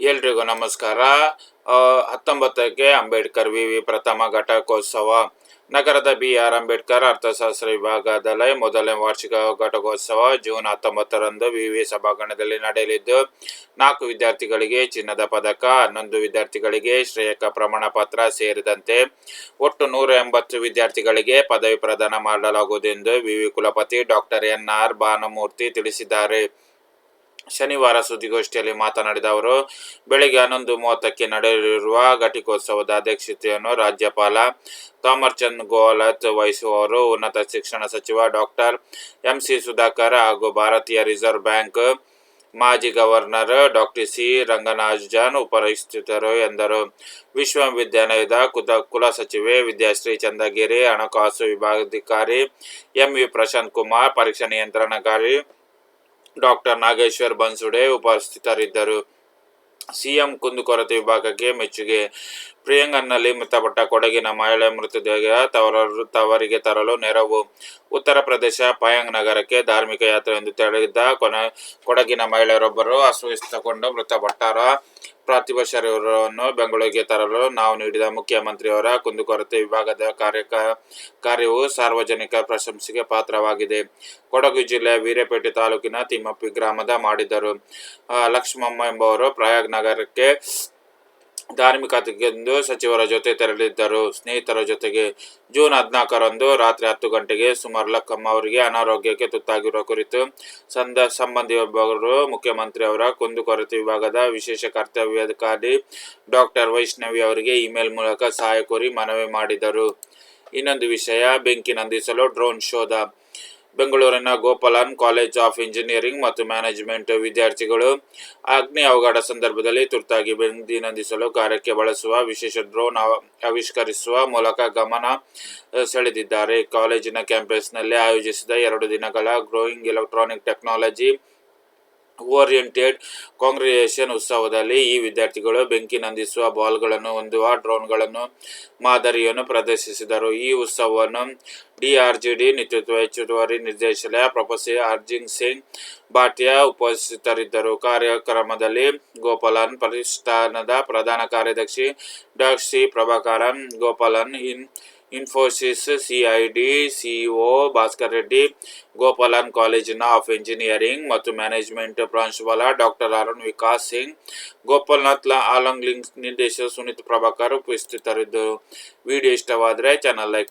ಎಲ್ರಿಗೂ ನಮಸ್ಕಾರ. ಹತ್ತೊಂಬತ್ತಕ್ಕೆ ಅಂಬೇಡ್ಕರ್ ವಿವಿ ಪ್ರಥಮ ಘಟಕೋತ್ಸವ. ನಗರದ ಬಿ ಆರ್ ಅಂಬೇಡ್ಕರ್ ಅರ್ಥಶಾಸ್ತ್ರ ವಿಭಾಗದಲ್ಲಿ ಮೊದಲನೇ ವಾರ್ಷಿಕ ಘಟಕೋತ್ಸವ ಜೂನ್ ಹತ್ತೊಂಬತ್ತರಂದು ವಿವಿ ಸಭಾಂಗಣದಲ್ಲಿ ನಡೆಯಲಿದ್ದು, ನಾಲ್ಕು ವಿದ್ಯಾರ್ಥಿಗಳಿಗೆ ಚಿನ್ನದ ಪದಕ, ಹನ್ನೊಂದು ವಿದ್ಯಾರ್ಥಿಗಳಿಗೆ ಶ್ರೇಯಕ ಪ್ರಮಾಣ ಪತ್ರ ಸೇರಿದಂತೆ ಒಟ್ಟು ನೂರ ಎಂಬತ್ತು ವಿದ್ಯಾರ್ಥಿಗಳಿಗೆ ಪದವಿ ಪ್ರದಾನ ಮಾಡಲಾಗುವುದು ಎಂದು ವಿವಿ ಕುಲಪತಿ ಡಾಕ್ಟರ್ ಎನ್ ಆರ್ ಭಾನುಮೂರ್ತಿ ತಿಳಿಸಿದ್ದಾರೆ. ಶನಿವಾರ ಸುದ್ದಿಗೋಷ್ಠಿಯಲ್ಲಿ ಮಾತನಾಡಿದ ಅವರು, ಬೆಳಗ್ಗೆ ಹನ್ನೊಂದು ಮೂವತ್ತಕ್ಕೆ ನಡೆಯಲಿರುವ ಘಟಿಕೋತ್ಸವದ ಅಧ್ಯಕ್ಷತೆಯನ್ನು ರಾಜ್ಯಪಾಲ ತಾಮರ್ಚಂದ್ ಗೋಲತ್ ವಹಿಸುವವರು ಉನ್ನತ ಶಿಕ್ಷಣ ಸಚಿವ ಡಾಕ್ಟರ್ ಎಂ. ಸಿ. ಸುಧಾಕರ್ ಹಾಗೂ ಭಾರತೀಯ ರಿಸರ್ವ್ ಬ್ಯಾಂಕ್ ಮಾಜಿ ಗವರ್ನರ್ ಡಾಕ್ಟರ್ ಸಿ. ರಂಗನಾಜನ್ ಉಪಸ್ಥಿತರು ಎಂದರು. ವಿಶ್ವವಿದ್ಯಾಲಯದ ಕುದ ಕುಲಸಚಿವೆ ವಿದ್ಯಾಶ್ರೀ ಚಂದಗಿರಿ, ಹಣಕಾಸು ವಿಭಾಗಾಧಿಕಾರಿ ಎಂ. ವಿ ಪ್ರಶಾಂತ್ ಕುಮಾರ್, ಪರೀಕ್ಷಾ ನಿಯಂತ್ರಣಕಾರಿ ಡಾಕ್ಟರ್ ನಾಗೇಶ್ವರ್ ಬನ್ಸುಡೆ ಉಪಸ್ಥಿತರಿದ್ದರು. ಸಿಎಂ ಕುಂದುಕೊರತೆ ವಿಭಾಗಕ್ಕೆ ಮೆಚ್ಚುಗೆ. ಪ್ರಿಯಾಂಗನ್ನಲ್ಲಿ ಮೃತಪಟ್ಟ ಕೊಡಗಿನ ಮಹಿಳೆ ಮೃತದೇಹ ತವರರು ತವರಿಗೆ ತರಲು ನೆರವು. ಉತ್ತರ ಪ್ರದೇಶ ಪಯಾಂಗ್ ನಗರಕ್ಕೆ ಧಾರ್ಮಿಕ ಯಾತ್ರೆ ಎಂದು ತೆರಳಿದ್ದ ಕೊನ, ಕೊಡಗಿನ ಮಹಿಳೆಯರೊಬ್ಬರು ಅಸ್ವಸ್ಥಗೊಂಡು ಮೃತಪಟ್ಟಾರ. ಪಾರ್ಥಿವ ಶರೀರವನ್ನು ಬೆಂಗಳೂರಿಗೆ ತರಲು ನಾವು ನೀಡಿದ ಮುಖ್ಯಮಂತ್ರಿಯವರ ಕುಂದುಕೊರತೆ ವಿಭಾಗದ ಕಾರ್ಯಕ, ಕಾರ್ಯವು ಸಾರ್ವಜನಿಕ ಪ್ರಶಂಸೆಗೆ ಪಾತ್ರವಾಗಿದೆ. ಕೊಡಗು ಜಿಲ್ಲೆಯ ವೀರಪೇಟೆ ತಾಲೂಕಿನ ತಿಮ್ಮಪ್ಪಿ ಗ್ರಾಮದ ಮಾಡಿದರು ಲಕ್ಷ್ಮಮ್ಮ ಎಂಬುವರು ಪ್ರಯಾಗ್ ನಗರಕ್ಕೆ ಧಾರ್ಮಿಕತೆಗೆಂದು ಸಚಿವರ ಜೊತೆ ತೆರಳಿದ್ದರು ಸ್ನೇಹಿತರ ಜೊತೆಗೆ ಜೂನ್ ಹದಿನಾಲ್ಕರಂದು ರಾತ್ರಿ ಹತ್ತು ಗಂಟೆಗೆ ಸುಮಾರು ಲಕ್ಕಮ್ಮ ಅವರಿಗೆ ಅನಾರೋಗ್ಯಕ್ಕೆ ತುತ್ತಾಗಿರುವ ಕುರಿತು ಸಂದ ಸಂಬಂಧಿಯೊಬ್ಬರು ಮುಖ್ಯಮಂತ್ರಿ ಅವರ ಕುಂದುಕೊರತೆ ವಿಭಾಗದ ವಿಶೇಷ ಕರ್ತವ್ಯಾಧಿಕಾರಿ ಡಾಕ್ಟರ್ ವೈಷ್ಣವಿ ಅವರಿಗೆ ಇಮೇಲ್ ಮೂಲಕ ಸಹಾಯ ಕೋರಿ ಮನವಿ ಮಾಡಿದರು. ಇನ್ನೊಂದು ವಿಷಯ, ಬೆಂಕಿ ನಂದಿಸಲು ಡ್ರೋನ್ ಶೋಧ. ಬೆಂಗಳೂರಿನ ಗೋಪಾಲನ್ ಕಾಲೇಜ್ ಆಫ್ ಇಂಜಿನಿಯರಿಂಗ್ ಮತ್ತು ಮ್ಯಾನೇಜ್ಮೆಂಟ್ ವಿದ್ಯಾರ್ಥಿಗಳು ಅಗ್ನಿ ಅವಘಡ ಸಂದರ್ಭದಲ್ಲಿ ತುರ್ತಾಗಿ ಬೆಂಕಿ ನಂದಿಸಲು ಕಾರ್ಯಕ್ಕೆ ಬಳಸುವ ವಿಶೇಷ ಡ್ರೋನ್ ಆವ- ಆವಿಷ್ಕರಿಸುವ ಮೂಲಕ ಗಮನ ಸೆಳೆದಿದ್ದಾರೆ. ಕಾಲೇಜಿನ ಕ್ಯಾಂಪಸ್ನಲ್ಲಿ ಆಯೋಜಿಸಿದ ಎರಡು ದಿನಗಳ growing electronic technology oriented congregation ಉತ್ಸವದಲ್ಲಿ ಈ ವಿದ್ಯಾರ್ಥಿಗಳು ಬೆಂಕಿ ನಂದಿಸುವ ಬಾಲ್ಗಳನ್ನು ಹೊಂದುವ ಡ್ರೋನ್ಗಳನ್ನು, ಮಾದರಿಯನ್ನು ಪ್ರದರ್ಶಿಸಿದರು. ಈ ಉತ್ಸವವನ್ನು ಡಿಆರ್ಜಿಡಿ ನೇತೃತ್ವ ಹೆಚ್ಚುವರಿ ನಿರ್ದೇಶಾಲಯ ಪ್ರೊಫೆಸರ್ ಅರ್ಜಿನ್ ಸಿಂಗ್ ಭಾಟಿಯಾ ಉಪಸ್ಥಿತರಿದ್ದರು. ಕಾರ್ಯಕ್ರಮದಲ್ಲಿ ಗೋಪಾಲನ್ ಪ್ರತಿಷ್ಠಾನದ ಪ್ರಧಾನ ಕಾರ್ಯದರ್ಶಿ doctor C. Prabhakaran, Gopalan in Infosys C I D C O Bhaskar Reddy Gopalan ಕಾಲೇಜಿನ ಆಫ್ ಇಂಜಿನಿಯರಿಂಗ್ ಮತ್ತು ಮ್ಯಾನೇಜ್ಮೆಂಟ್ ಪ್ರಾಂಶುಪಾಲ ಡಾಕ್ಟರ್ ಅರುಣ್ ವಿಕಾಸ್ ಸಿಂಗ್ ಗೋಪಾಲ್ನಾಥ್ ಆಲಂಗ್ ಲಿಂಕ್ ನಿರ್ದೇಶಕ ಸುನೀತ್ ಪ್ರಭಾಕರ್ ಉಪಸ್ಥಿತರಿದ್ದರು ವಿಡಿಯೋ ಇಷ್ಟವಾದರೆ ಚಾನಲ್ ಲೈಕ್ ಮಾಡಿ